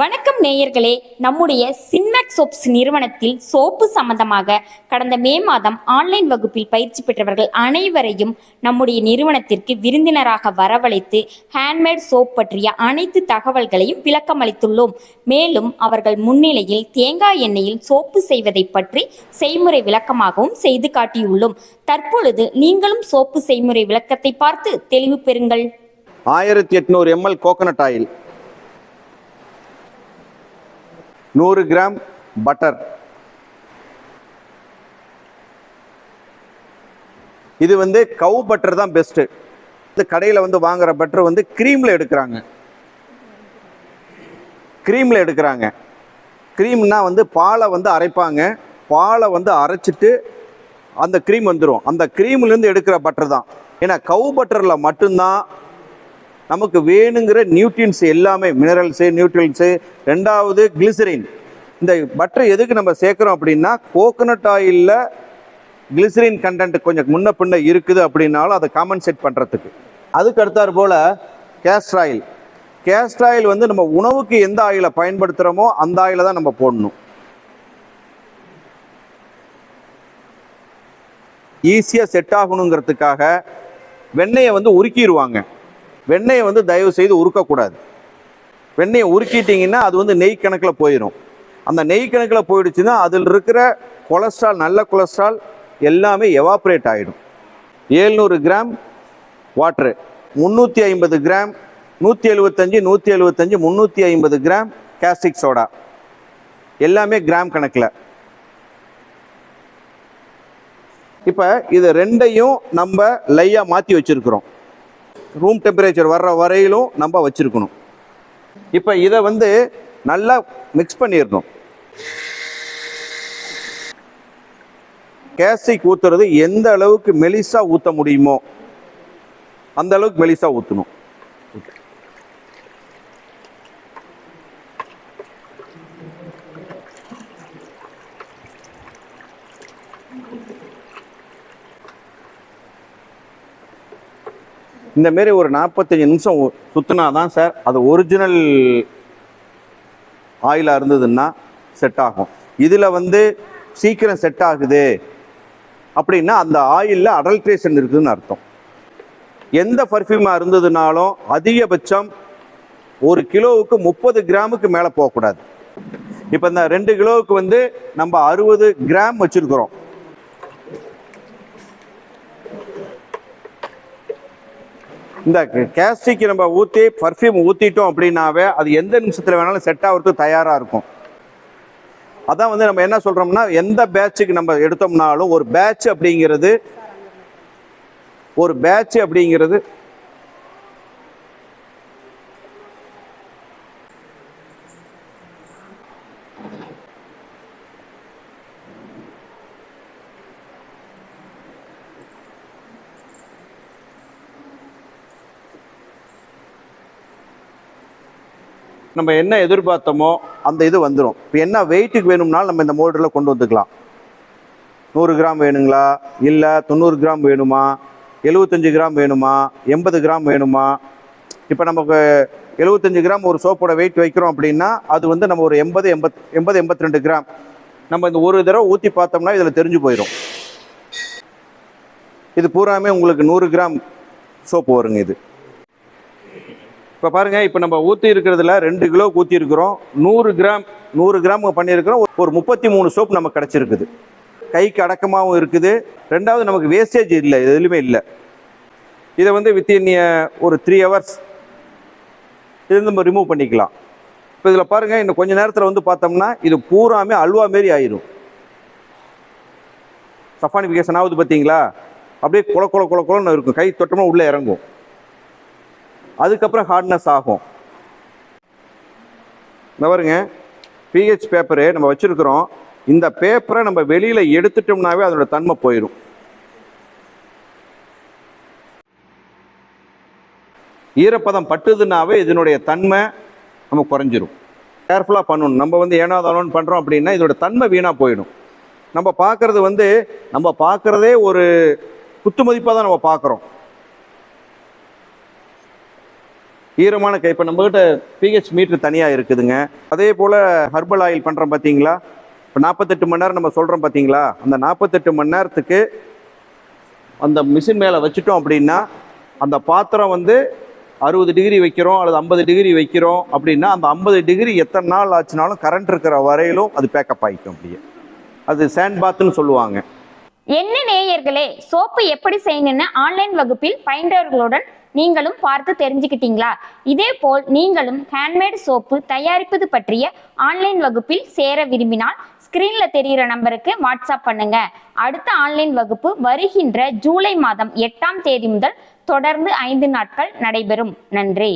வணக்கம் நேயர்களே. நம்முடைய சின்மேக் சோப்ஸ் நிறுவனத்தில் சோப்பு சம்பந்தமாக கடந்த மே மாதம் ஆன்லைன் வகுப்பில் பயிற்சி பெற்றவர்கள் அனைவரையும் நம்முடைய நிறுவனத்திற்கு விருந்தினராக வரவழைத்து ஹேண்ட்மேட் சோப் பற்றிய அனைத்து தகவல்களையும் விளக்கமளித்துள்ளோம் மேலும் அவர்கள் முன்னிலையில் தேங்காய் எண்ணெயில் சோப்பு செய்வதை பற்றி செய்முறை விளக்கமாகவும் செய்து காட்டியுள்ளோம். தற்பொழுது நீங்களும் சோப்பு செய்முறை விளக்கத்தை பார்த்து தெளிவு பெறுங்கள். ஆயிரத்தி எட்நூறு எம்எல் கோகனட் ஆயில் நூறு கிராம் பட்டர். இது வந்து கவு பட்டர் தான் பெஸ்ட்டு இது கடையில் வந்து வாங்குற பட்டர் வந்து க்ரீமில் எடுக்கிறாங்க. க்ரீமில் எடுக்கிறாங்க. க்ரீம்னா வந்து பாலை வந்து அரைப்பாங்க. பாலை வந்து அரைச்சிட்டு அந்த க்ரீம் வந்துடும் அந்த க்ரீம்லேருந்து எடுக்கிற பட்டர் தான். ஏன்னா கவு பட்டரில் மட்டும்தான் நமக்கு வேணுங்கிற நியூட்ரியன்ஸ் எல்லாமே மினரல்ஸு நியூட்ரியன்ஸு ரெண்டாவது கிளிசரின் இந்த பட்டர் எதுக்கு நம்ம சேர்க்குறோம் அப்படின்னா கோகோனட் ஆயிலில் கிளிசரின் கண்டென்ட் கொஞ்சம் முன்ன பின்ன இருக்குது அப்படின்னாலும் அதை காம்பன்சேட் பண்ணுறதுக்கு அதுக்கு அடுத்தார் போல் கேஸ்டர் ஆயில் கேஸ்டர் ஆயில் வந்து நம்ம உணவுக்கு எந்த ஆயிலை பயன்படுத்துகிறோமோ அந்த ஆயிலை தான் நம்ம போடணும். ஈஸியாக செட் ஆகணுங்கிறதுக்காக வெண்ணெயை வந்து உருக்கிடுவாங்க வெண்ணெயை வந்து தயவு செய்து உருக்கக்கூடாது. வெண்ணெயை உருக்கிட்டிங்கன்னா அது வந்து நெய் கணக்கில் போயிடும் அந்த நெய் கணக்கில் போயிடுச்சுன்னா அதில் இருக்கிற கொலஸ்ட்ரால் நல்ல கொலஸ்ட்ரால் எல்லாமே எவாப்ரேட் ஆகிடும் ஏழ்நூறு கிராம் வாட்ரு முந்நூற்றி ஐம்பது கிராம் நூற்றி எழுபத்தஞ்சு நூற்றி எழுபத்தஞ்சு முந்நூற்றி ஐம்பது கிராம் கேஸ்டிக் சோடா எல்லாமே கிராம் கணக்கில். இப்போ இது ரெண்டையும் நம்ம லையாக மாற்றி வச்சுருக்குறோம். ரூம் டெம்பரேச்சர் வர்ற வரையிலும் நம்ம வச்சுருக்கணும். இப்போ இதை வந்து நல்லா மிக்ஸ் பண்ணிடணும். கேஸ்டிக் ஊற்றுறது எந்த அளவுக்கு மெலிசாக ஊற்ற முடியுமோ அந்த அளவுக்கு மெலிசாக ஊற்றணும் இந்த மாரி ஒரு நாற்பத்தஞ்சு நிமிஷம் சுற்றினா தான் சார் அது ஒரிஜினல் ஆயிலாக இருந்ததுன்னா செட் ஆகும். இதில் வந்து சீக்கிரம் செட் ஆகுது அப்படின்னா அந்த ஆயிலில் அடல்ட்ரேஷன் இருக்குதுன்னு அர்த்தம். எந்த பர்ஃப்யூமாக இருந்ததுனாலும் அதிகபட்சம் ஒரு கிலோவுக்கு முப்பது கிராமுக்கு மேலே போகக்கூடாது. இப்போ இந்த ரெண்டு கிலோவுக்கு வந்து நம்ம அறுபது கிராம் வச்சுருக்குறோம். இந்த கேஸ்டிக்கு நம்ம ஊற்றி பர்ஃப்யூம் ஊற்றிட்டோம் அப்படின்னாவே அது எந்த நிமிஷத்தில் வேணாலும் செட் ஆகிறதுக்கு தயாராக இருக்கும். அதான் வந்து நம்ம என்ன சொல்கிறோம்னா எந்த பேட்சுக்கு நம்ம எடுத்தோம்னாலும் ஒரு பேட்ச் அப்படிங்கிறது ஒரு பேட்ச் அப்படிங்கிறது நம்ம என்ன எதிர்பார்த்தோமோ அந்த இது வந்துடும் இப்போ என்ன வெயிட்டுக்கு வேணும்னாலும் நம்ம இந்த மோல்டில் கொண்டு வந்துக்கலாம். நூறு கிராம் வேணுங்களா? இல்லை தொண்ணூறு கிராம் வேணுமா? எழுபத்தஞ்சு கிராம் வேணுமா? எண்பது கிராம் வேணுமா? இப்போ நமக்கு எழுபத்தஞ்சு கிராம் ஒரு சோப்போட வெயிட் வைக்கிறோம் அப்படின்னா அது வந்து நம்ம ஒரு எண்பது எண்பத் எண்பது எண்பத்தி ரெண்டு கிராம் நம்ம இந்த ஒரு தடவை ஊற்றி பார்த்தோம்னா இதில் தெரிஞ்சு போயிடும் இது பூராமே உங்களுக்கு நூறு கிராம் சோப்பு வருங்க இது. இப்போ பாருங்க இப்போ நம்ம ஊற்றி இருக்கிறதுல ரெண்டு கிலோ ஊற்றி இருக்கிறோம். நூறு கிராம் நூறு கிராம் பண்ணியிருக்கிறோம். ஒரு முப்பத்தி மூணு சோப் நமக்கு கிடச்சிருக்குது. கைக்கு அடக்கமாகவும் இருக்குது. ரெண்டாவது நமக்கு வேஸ்டேஜ் இல்லை எதுலையுமே இல்லை. இதை வந்து வித்தின் ஒரு த்ரீ ஹவர்ஸ் இது நம்ம ரிமூவ் பண்ணிக்கலாம். இப்போ இதில் பாருங்கள் இன்னும் கொஞ்சம் நேரத்தில் வந்து பார்த்தோம்னா இது பூராமே அல்வா மாரி ஆயிரும். சஃபானிஃபிகேஷன் ஆகுது பார்த்தீங்களா அப்படியே குல குள குல குளம்னு இருக்கும். கை தொட்டமாக உள்ளே இறங்கும். அதுக்கப்புறம் ஹார்ட்னஸ் ஆகும். இந்த பாருங்க பிஹெச் பேப்பரு நம்ம வச்சுருக்கிறோம். இந்த பேப்பரை நம்ம வெளியில் எடுத்துட்டோம்னாவே அதோட தன்மை போயிடும் ஈரப்பதம் பட்டுதுனாவே இதனுடைய தன்மை நம்ம குறைஞ்சிரும். கேர்ஃபுல்லாக பண்ணணும். நம்ம வந்து ஏனாதானோன்னு பண்ணுறோம் அப்படின்னா இதோட தன்மை வீணாக போயிடும். நம்ம பார்க்குறது வந்து நம்ம பார்க்குறதே ஒரு குத்து மதிப்பாக தான் நம்ம பார்க்குறோம். ஈரமான கை. இப்போ நம்மகிட்ட பிஹெச் மீட்டர் தனியாக இருக்குதுங்க. அதே போல் ஹர்பல் ஆயில் பண்ணுறோம் பார்த்தீங்களா இப்போ நாற்பத்தெட்டு மணி நேரம் நம்ம சொல்கிறோம் பார்த்தீங்களா அந்த நாற்பத்தெட்டு மணி நேரத்துக்கு அந்த மிஷின் மேலே வச்சுட்டோம் அப்படின்னா அந்த பாத்திரம் வந்து அறுபது டிகிரி வைக்கிறோம் அல்லது ஐம்பது டிகிரி வைக்கிறோம் அப்படின்னா அந்த ஐம்பது டிகிரி எத்தனை நாள் ஆச்சுனாலும் கரண்ட் இருக்கிற வரையிலும் அது பேக்கப் ஆகிக்கும் அப்படியே. அது சேண்ட் பாத்துன்னு சொல்லுவாங்க. என்ன நேயர்களே சோப்பு எப்படி செய்யணும்னு ஆன்லைன் வகுப்பில் பயின்றவர்களுடன் நீங்களும் பார்த்து தெரிஞ்சுக்கிட்டீங்களா? இதே போல் நீங்களும் ஹேண்ட்மேட் சோப்பு தயாரிப்பது பற்றிய ஆன்லைன் வகுப்பில் சேர விரும்பினால் ஸ்கிரீன்ல தெரிகிற நம்பருக்கு வாட்ஸ்அப் பண்ணுங்க. அடுத்த ஆன்லைன் வகுப்பு வருகின்ற ஜூலை மாதம் எட்டாம் தேதி முதல் தொடர்ந்து ஐந்து நாட்கள் நடைபெறும். நன்றி.